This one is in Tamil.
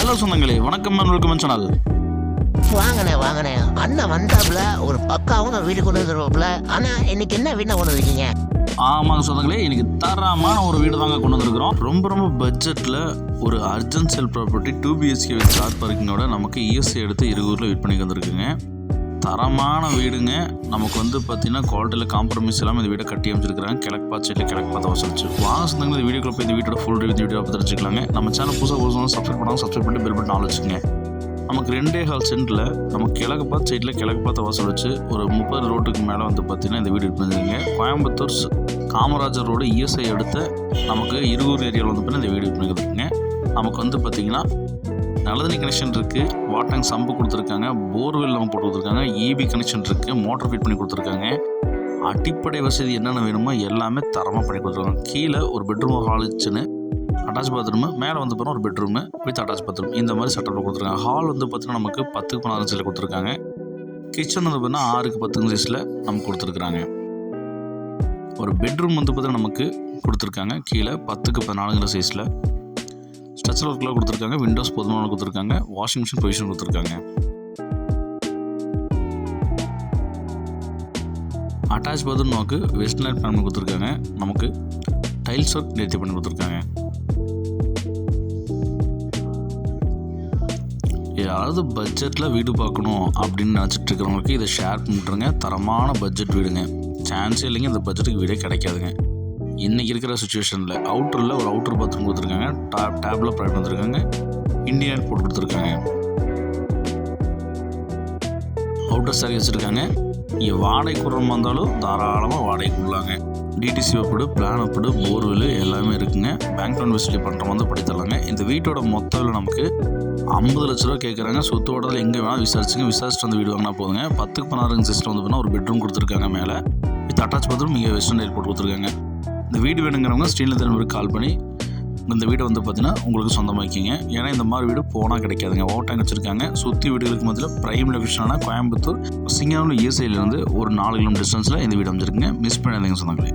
ஹலோ சொந்தங்களே வணக்கம் வெல்கம் சேனல். வாங்கண்ணே வாங்கண்ணே அண்ணன் வந்தாப்புல ஒரு பக்காவும் வீடு கொண்டு வந்துருவாப்புல. ஆனா இன்னைக்கு என்ன வீணா கொண்டு வந்திருக்கீங்க? ஆமாங்க சொந்தங்களே இன்னைக்கு தரமான ஒரு வீடு தாங்க கொண்டு வந்திருக்கிறோம். ரொம்ப ரொம்ப பட்ஜெட்டில் ஒரு urgent sell property two BHK with car பார்க்கிங்கோட நமக்கு இஎஸ்ஐ எடுத்து இருகூரில் வெயிட் பண்ணி வந்திருக்குங்க. தரமான வீடுங்க. நமக்கு வந்து பார்த்தீங்கன்னா குவாலிட்டியில் காம்ப்ரமைஸ் இல்லாமல் இந்த வீடை கட்டி அமைச்சிருக்கிறாங்க. கிழக்கு பார்த்து சைடில் கிழக்கு பார்த்து வசதிச்சு வாங்க சொந்தங்களே இந்த வீடியோக்குள்ள போய் இந்த வீட்டோட ஃபுல் ரிவ்யூ வீடியோ பார்த்து தெரிஞ்சுக்கலாங்க. நம்ம சேனல் புதுசாக புதுசாக சப்ஸ்கிரைப் பண்ணாங்க சப்ஸ்கிரைப் பண்ணி பெல் பட்டன் ஆள் நமக்கு ரெண்டே ஹால் சென்டில் நம்ம கிழக்கு பார்த்து சைடில் கிழக்கு பார்த்து வாசல் வச்சு ஒரு முப்பது ரோட்டுக்கு மேலே வந்து பார்த்தீங்கன்னா இந்த வீடு பண்ணிருக்கீங்க. கோயம்புத்தூர் காமராஜர் ரோடு இஎஸ்ஐ எடுத்த நமக்கு இருகூர் ஏரியாவில் வந்து பார்த்தீங்கன்னா இந்த வீடு இருந்துருக்குங்க நமக்கு வந்து பார்த்தீங்கன்னா நலதனி கனெக்ஷன் இருக்குது வாட்டங் சம்பு கொடுத்துருக்காங்க. போர்வெல் நம்ம போட்டு கொடுத்துருக்காங்க. இபி கனெக்ஷன் இருக்குது மோட்டர் ஃபிட் பண்ணி கொடுத்துருக்காங்க. அடிப்படை வசதி என்னென்ன வேணுமோ எல்லாமே தரமாக பண்ணி கொடுத்துருக்காங்க. கீழே ஒரு பெட்ரூம் ஹால் வச்சுன்னு அட்டாச் பாத்ரூமு மேலே வந்து பார்த்தா ஒரு பெட்ரூமு வித் அட்டாச் பாத்ரூம் இந்த மாதிரி செட்டப்பில் கொடுத்துருக்காங்க. ஹால் வந்து பார்த்தீங்கன்னா நமக்கு பத்துக்கு பதினாறு சைஸில் கொடுத்துருக்காங்க. கிச்சன் வந்து பார்த்தீங்கன்னா ஆறுக்கு பத்துக்கு சைஸில் நமக்கு கொடுத்துருக்குறாங்க. ஒரு பெட்ரூம் வந்து பார்த்தீங்கன்னா நமக்கு கொடுத்துருக்காங்க. கீழே பத்துக்கு பதினாலுங்கிற சைஸில் ஸ்ட்ரக்சர் ஒர்க்கில் கொடுத்துருக்காங்க விண்டோஸ் போதுமான கொடுத்துருக்காங்க வாஷிங் மிஷின் பொசிஷன் கொடுத்துருக்காங்க. அட்டாச் பாத்ரூம் நமக்கு வெஸ்ட் லைட் பண்ணி கொடுத்துருக்காங்க நமக்கு டைல்ஸ் ஒர்க் நேர்த்தி பண்ணி கொடுத்துருக்காங்க. யாராவது பட்ஜெட்டில் வீடு பார்க்கணும் அப்படின்னு நினச்சிட்டு இருக்கிறவங்களுக்கு இதை ஷேர் பண்ணிட்டுருங்க தரமான பட்ஜெட் வீடுங்க. சான்ஸே இல்லைங்க இந்த பட்ஜெட்டுக்கு வீடே கிடைக்காதுங்க. இன்றைக்கி இருக்கிற சுச்சுவேஷனில் அவுட்டரில் ஒரு அவுட்டர் பாத்ரூம் கொடுத்துருக்காங்க. டேப் டேப்பில் ப்ரைவேட் வந்துருக்காங்க. இந்தியன் போட்டு கொடுத்துருக்காங்க. அவுட்டர் சாரி வச்சுருக்காங்க. இங்கே வாடகை குடும்பமாக இருந்தாலும் தாராளமாக வாடகை கொடுலாங்க டிடிசி வெப்படு பிளான் வெப்படு போர்வெல் எல்லாமே இருக்குங்க. பேங்க் லோன் ஃபெசிலிட்டி பண்ணுறவங்க வந்து படித்தரலாங்க. இந்த வீட்டோட மொத்த விலை நமக்கு ஐம்பது லட்ச ரூபா கேட்குறாங்க சொத்தோட எங்கே வேணால் விசாரிச்சுங்க. விசாரிச்சுட்டு வந்து வீடு வாங்கினா போதுங்க. பத்துக்கு பதினாறுங்க சிஸ்டம் வந்து பார்த்தீங்கன்னா ஒரு பெட்ரூம் கொடுத்துருக்காங்க மேலே. வித் அட்டாச் பாத்ரூம் இங்கே வெஸ்டர்ன் ஏர்போர்ட் கொடுத்துருக்காங்க. இந்த வீடு வேணுங்கிறவங்க ஸ்ரீநிலை நம்பருக்கு கால் பண்ணி இந்த வீடை வந்து பார்த்தீங்கன்னா உங்களுக்கு சொந்தமாக்கிங்க. ஏன்னா இந்த மாதிரி வீடு போனால் கிடைக்காதுங்க. ஓட்டாங்க வச்சுருக்காங்க சுற்றி வீடுகளுக்கு மத்தியில் பிரைம் லொக்கேஷனான கோயம்புத்தூர் சிங்கானூர் இஎஸ்ஐலேருந்து ஒரு நாலு கிலோமீட்டர் டிஸ்டன்ஸில் இந்த வீடு அமைச்சிருக்குங்க மிஸ் பண்ணாதீங்க சொந்தங்களே.